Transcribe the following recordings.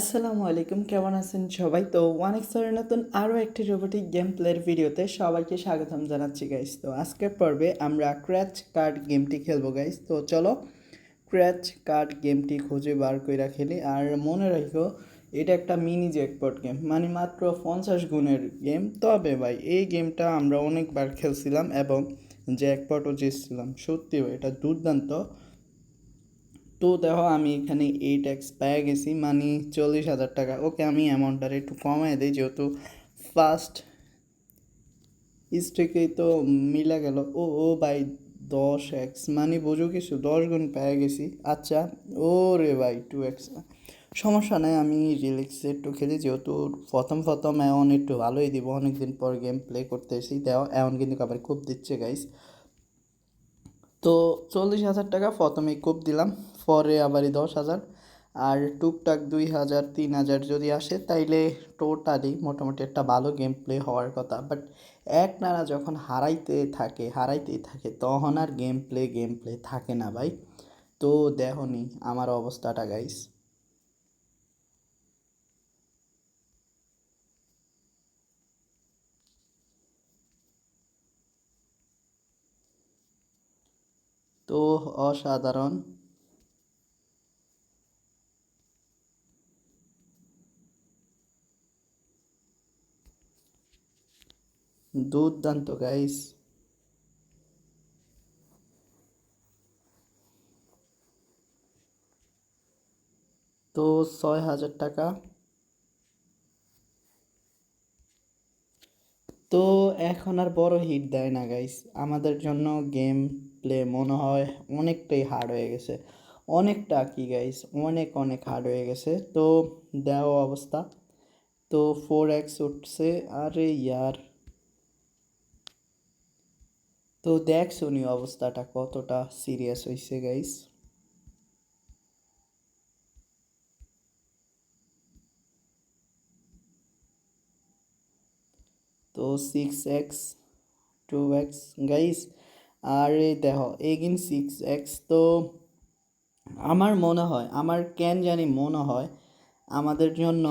আসসালামু আলাইকুম, কেমন আছেন সবাই? তো ওয়ান এক্সের নতুন আরও একটি রোবোটিক গেম প্লের ভিডিওতে সবাইকে স্বাগতম জানাচ্ছি গাইস তো আজকের পর্বে আমরা ক্র্যাচ কার্ড গেমটি খেলব গাইস তো চলো ক্র্যাচ কার্ড গেমটি খুঁজে বার করে খেলি। আর মনে রাখো এটা একটা মিনি জ্যাকপট গেম মানে মাত্র পঞ্চাশ গুণের গেম তবে ভাই, এই গেমটা আমরা অনেকবার খেলছিলাম এবং জ্যাকপটও জিতছিলাম। সত্যি এটা দুর্দান্ত। তো দেখো, আমি এখানে এইট এক্স পেয়ে গেছি মানে চল্লিশ হাজার টাকা। ওকে, আমি অ্যামাউন্টটা একটু কমাই দিই, যেহেতু ফার্স্ট স্ট্রিকেই তো মিলা গেল। ও ও বাই দশ এক্স মানে বোঝো কিছু, দশ গুণ পেয়ে গেছি। আচ্ছা ও রে ভাই টু এক্স সমস্যা নাই, আমি রিল্যাক্সে একটু খেলি, যেহেতু প্রথম প্রথম এমন একটু ভালোই দিব, অনেকদিন পর গেম প্লে করতেছি। দেওয়া এমন কিন্তু আবার খুব দিচ্ছে গাইস তো চল্লিশ হাজার টাকা প্রথমে কোপ দিলাম, পরে আবারই দশ হাজার। আর টুকটাক দুই হাজার, তিন হাজার যদি আসে, তাইলে টোটালি মোটামুটি একটা ভালো গেম প্লে হওয়ার কথা। বাট এক নারা যখন হারাইতে থাকে, হারাইতেই থাকে, তখন আর গেম প্লে গেম প্লে থাকে না ভাই। তো দেখনি আমার অবস্থাটা গাইস তো অসাধারণ। দুর্দান্ত গাইস তো ছয় হাজার টাকা। তো এখন আর বড় হিট দেয় না গাইস আমাদের জন্য গেম প্লে মনে হয় অনেকটাই হার্ড হয়ে গেছে। অনেকটা কি গাইস অনেক অনেক হার্ড হয়ে গেছে। তো দেওয়া অবস্থা। তো ফোর এক্স উঠছে, আরে ইয়ার। তো দেখ শুনি অবস্থাটা কতটা সিরিয়াস হয়েছে গাইস তো six X two X guys আর এই দেখো, এগিন সিক্স এক্স তো আমার মনে হয়, আমার কেন জানি মনে হয় আমাদের জন্য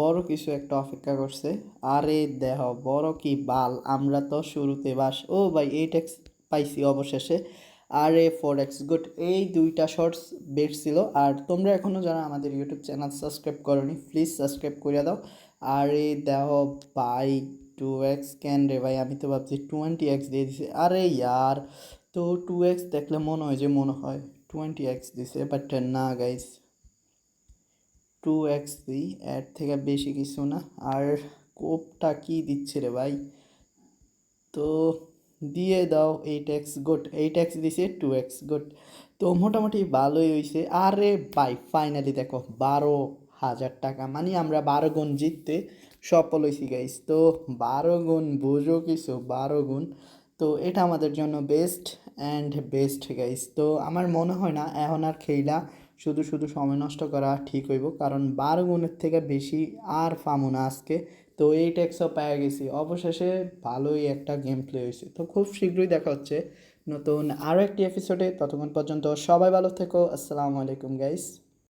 বড় কিছু একটা অপেক্ষা করছে। আরে দেহ বড় কি বাল, আমরা তো শুরুতে বাস, ও ভাই এইট এক্স পাইছি অবশেষে। আর এ ফোর এক্স গুড এই দুইটা শর্টস বের ছিল। আর তোমরা এখনও যারা আমাদের ইউটিউব চ্যানেল সাবস্ক্রাইব করনি প্লিজ সাবস্ক্রাইব করে দাও। আর দেহ বাই টু এক্স ক্যান রে ভাই? আমি তো ভাবছি টোয়েন্টি এক্স দিয়ে দিছে। আরে ইয়ার, তো টু এক্স দেখলে মনে হয় যে, মনে হয় টোয়েন্টি এক্স দিছে বাট না গাইস টু এক্স দিই, এর থেকে বেশি কিছু না। আর কোপটা কি দিচ্ছে রে ভাই? তো দিয়ে দাও eight X good eight X দিছে টু এক্স গুড তো মোটামুটি ভালোই হয়েছে আরে ভাই ফাইনালি দেখো, বারো হাজার টাকা। মানে আমরা বারো গুণ জিততে সফল হয়েছি গাইস তো বারো গুণ বুঝো কিছু, বারো গুণ। তো এটা আমাদের জন্য বেস্ট অ্যান্ড বেস্ট গাইস তো আমার মনে হয় না এখন আর খেলা শুধু শুধু সময় নষ্ট করা ঠিক হইব, কারণ বারো গুণের থেকে বেশি আর পামো না আজকে। তো এই ট্যাক্সও পেয়ে গেছি। অবশেষে ভালোই একটা গেম প্লে হয়েছে তো খুব শীঘ্রই দেখা হচ্ছে নতুন আরও একটি এপিসোডে ততক্ষণ পর্যন্ত সবাই ভালো থেকো। আসসালামু আলাইকুম গাইস